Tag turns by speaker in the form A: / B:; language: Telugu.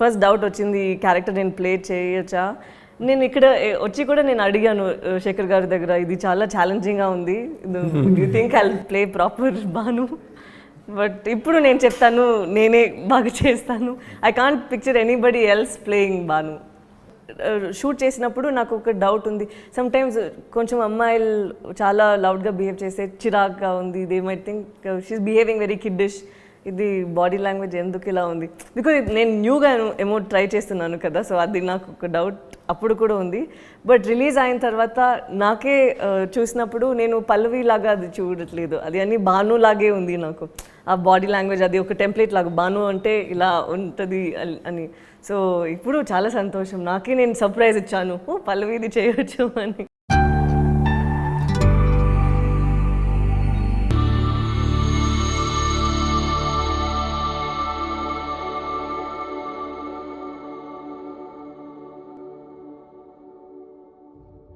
A: ఫస్ట్ డౌట్ వచ్చింది ఈ క్యారెక్టర్ నేను ప్లే చేయొచ్చా? నేను ఇక్కడ వచ్చి కూడా నేను అడిగాను శేఖర్ గారి దగ్గర ఇది చాలా ఛాలెంజింగ్గా ఉంది. You think I play proper Bhanu but ఇప్పుడు నేను చెప్తాను నేనే బాగా చేస్తాను. I can't picture anybody else playing Bhanu shoot చేసినప్పుడు నాకు ఒక డౌట్ ఉంది. సమ్ టైమ్స్ కొంచెం అమ్మాయిలు చాలా లౌడ్గా బిహేవ్ చేస్తే చిరాక్గా ఉంది. They may think she's behaving very kiddish ఇది బాడీ లాంగ్వేజ్ ఎందుకు ఇలా ఉంది? బికాజ్ నేను న్యూగా ఏమో ట్రై చేస్తున్నాను కదా సో అది నాకు ఒక డౌట్ అప్పుడు కూడా ఉంది. బట్ రిలీజ్ అయిన తర్వాత నాకే uh, చూసినప్పుడు నేను పల్లవి లాగా అది చూడట్లేదు. అది అన్ని భాను లాగే ఉంది నాకు. ఆ బాడీ లాంగ్వేజ్ అది ఒక టెంప్లెట్ లాగా భాను అంటే ఇలా ఉంటుంది అని. సో ఇప్పుడు చాలా సంతోషం. నాకే నేను సర్ప్రైజ్ ఇచ్చాను. ఓ పల్లవి ఇది చేయొచ్చు అని.